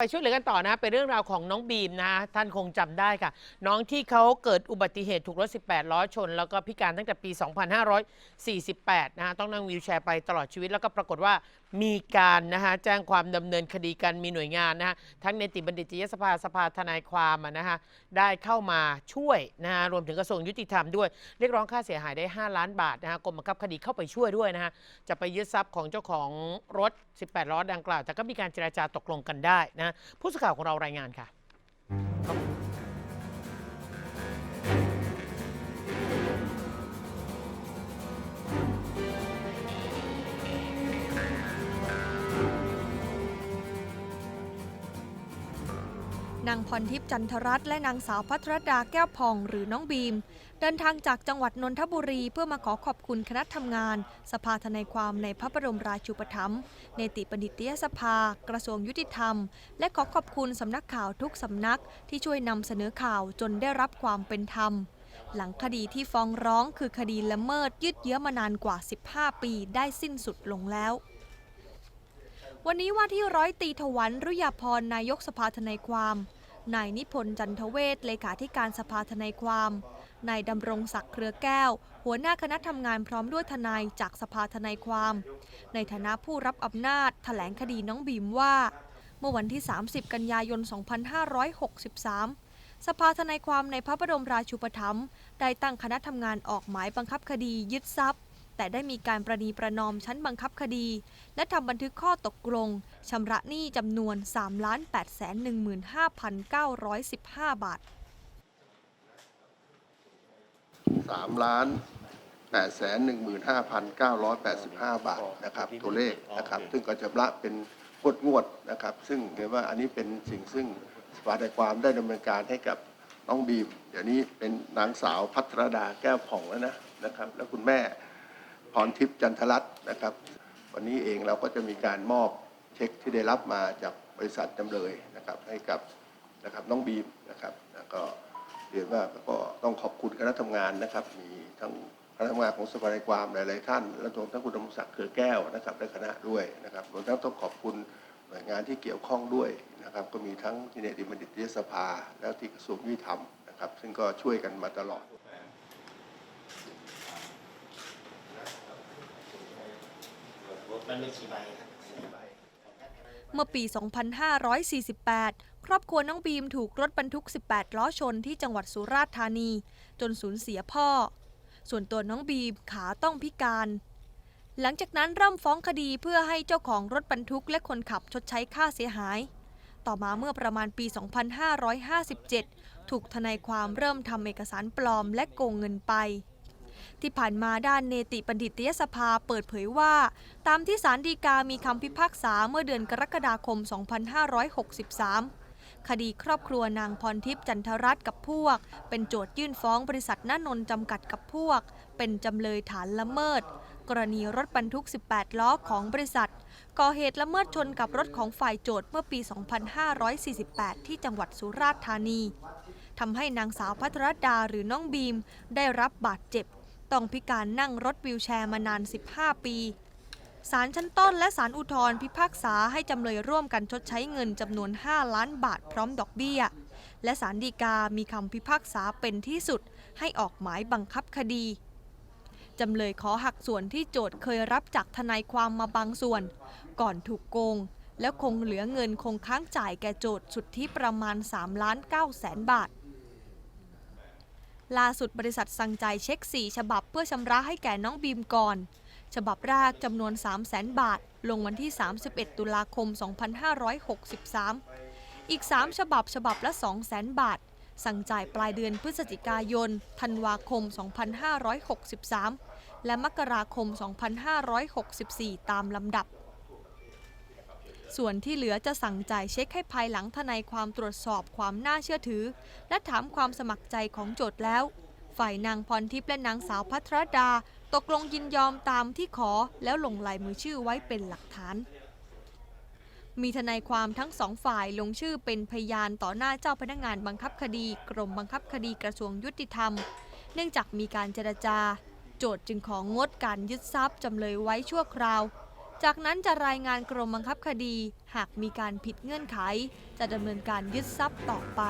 ไปช่วยเหลือกันต่อนะ เป็นเรื่องราวของน้องบีมนะ ท่านคงจำได้ค่ะ น้องที่เขาเกิดอุบัติเหตุถูกรถ 18 ล้อชน แล้วก็พิการตั้งแต่ปี 2548 นะฮะต้องนั่งวีลแชร์ไปตลอดชีวิต แล้วก็ปรากฏว่ามีการนะฮะแจ้งความดำเนินคดีกันมีหน่วยงานนะฮะทั้งเนติบัณฑิตยสภาสภาทนายความนะฮะได้เข้ามาช่วยนะฮะรวมถึงกระทรวงยุติธรรมด้วย เรียกร้องค่าเสียหายได้ 5 ล้านบาทนะฮะกรมบังคับคดีเข้าไปช่วยด้วยนะฮะจะไปยึดทรัพย์ของเจ้าของรถ 18 ล้อดังกล่าว แต่ก็มีการเจราจาตกลงกันได้นะผู้สื่อข่าวของเรารายงานค่ะ นางพรทิพย์จันทรัตน์และนางสาวพัทรดาแก้วพองหรือน้องบีม เดินทางจากจังหวัดนนทบุรีเพื่อมาขอขอบคุณคณะทำงาน สภาทนายความในพระบรมราชูปถัมภ์เนติบัณฑิตยสภา กระทรวงยุติธรรม และขอขอบคุณสำนักข่าวทุกสำนักที่ช่วยนำเสนอข่าวจนได้รับความเป็นธรรม หลังคดีที่ฟ้องร้องคือคดีละเมิดยืดเยื้อมานานกว่า 15 ปีได้สิ้นสุดลงแล้ววันนี้ว่าที่ร้อยตีถวันรุยาพรนายกสภาทนายความ นายนิพนธ์จันทเวศเลขาธิการสภาทนายความ นายดำรงศักดิ์เครือแก้ว หัวหน้าคณะทำงานพร้อมด้วยทนายจากสภาทนายความ ในฐานะผู้รับอำนาจแถลงคดีน้องบีมว่า เมื่อวันที่ 30 กันยายน 2563 สภาทนายความในพระบรมราชูปถัมภ์ได้ตั้งคณะทำงานออกหมายบังคับคดียึดทรัพย์ แต่ได้มีการประนีประนอมชั้นบังคับคดี และทำบันทึกข้อตกลงชำระหนี้จำนวน 3 8 1 5 9 1 5 บาทสามล้านแปดแสนหนึ่งหมื่นห้าพันเก้าร้อยแปดสิบห้าบาทนะครับ ตัวเลขนะครับ ซึ่งก็จะละเป็นงวดงวดนะครับ ซึ่งเรียกว่าอันนี้เป็นสิ่งซึ่งสภาทนายความได้ดำเนินการให้กับน้องบีม เดี๋ยวนี้เป็นนางสาวพัทรดาแก้วผ่องแล้วนะนะครับ แล้วคุณแม่ พรทิพย์จันทรัตน์นะครับ วันนี้เองเราก็จะมีการมอบเช็คที่ได้รับมาจากบริษัทจำเลยนะครับให้กับนะครับน้องบีมนะครับก็เรียนว่าก็ต้องขอบคุณคณะทำงานนะครับ มีทั้งคณะทำงานของสภาทนายความหลาย ๆ ท่านและรวมทั้งคุณดำรงศักดิ์เครือแก้วนะครับและคณะด้วยนะครับรวมทั้งต้องขอบคุณหน่วยงานที่เกี่ยวข้องด้วยนะครับ ก็มีทั้งที่เนติบัณฑิตยสภา แล้วที่กระทรวงยุติธรรมนะครับ ซึ่งก็ช่วยกันมาตลอด มันมีกี่ใบครับสี่ใบ เมื่อปี 2548 ครอบครัวน้องบีมถูกรถบรรทุก 18 ล้อชนที่จังหวัดสุราษฎร์ธานี จนสูญเสียพ่อ ส่วนตัวน้องบีมขาต้องพิการ หลังจากนั้นเริ่มฟ้องคดีเพื่อให้เจ้าของรถบรรทุกและคนขับชดใช้ค่าเสียหาย ต่อมาเมื่อประมาณปี 2557 ถูกทนายความเริ่มทำเอกสารปลอมและโกงเงินไป ที่ผ่านมาด้านเนติบัณฑิตยสภาเปิดเผยว่า ตามที่ศาลฎีกามีคำพิพากษาเมื่อเดือนกรกฎาคม 2563 คดีครอบครัวนางพรทิพย์จันทรัตน์กับพวก เป็นโจทยื่นฟ้องบริษัทน้านนจำกัดกับพวก เป็นจำเลยฐานละเมิด กรณีรถบรรทุก 18 ล้อของบริษัท ก่อเหตุละเมิดชนกับรถของฝ่ายโจทย์เมื่อปี 2548 ที่จังหวัดสุราษฎร์ธานีทำให้นางสาวพัทรดาหรือน้องบีมได้รับบาดเจ็บ ต้องพิการนั่งรถวิวแชร์มานาน 15 ปีศาลชั้นต้นและศาลอุทธรพิพากษาให้จำเลยร่วมกันชดใช้เงินจำนวน 5 ล้านบาทพร้อมดอกเบี้ย และศาลฎีกามีคำพิพากษาเป็นที่สุด ให้ออกหมายบังคับคดี จำเลยขอหักส่วนที่โจทย์เคยรับจากทนายความมาบางส่วน ก่อนถูกโกง แล้วคงเหลือเงินคงค้างจ่ายแก่โจทย์สุดที่ประมาณ 3 ล้าน9แสนบาท ล่าสุดบริษัทสั่งจ่ายเช็ค 4 ฉบับเพื่อชำระให้แก่น้องบีมก่อน ฉบับแรกจำนวน 3 0 0แสนบาท ลงวันที่ 31 ตุลาคม 2563 อีก 3 ฉบับฉบับละ 2 0 0แสนบาท สั่งจ่ายปลายเดือนพฤศจิกายน ธันวาคม 2563 และมกราคม 2564 ตามลำดับ ส่วนที่เหลือจะสั่งจ่ายเช็คให้ภายหลังทนายความตรวจสอบความน่าเชื่อถือ และถามความสมัครใจของโจทย์แล้ว ฝ่ายนางพรทิพย์และนางสาวพัทรดา ตกลงยินยอมตามที่ขอแล้วลงลายมือชื่อไว้เป็นหลักฐาน มีทนายความทั้งสองฝ่ายลงชื่อเป็นพยานต่อหน้าเจ้าพนักงานบังคับคดี กรมบังคับคดีกระทรวงยุติธรรม เนื่องจากมีการเจรจา โจทย์จึงของงดการยึดทรัพย์จำเลยไว้ชั่วคราว จากนั้นจะรายงานกรมบังคับคดี หากมีการผิดเงื่อนไข จะดำเนินการยึดทรัพย์ต่อไป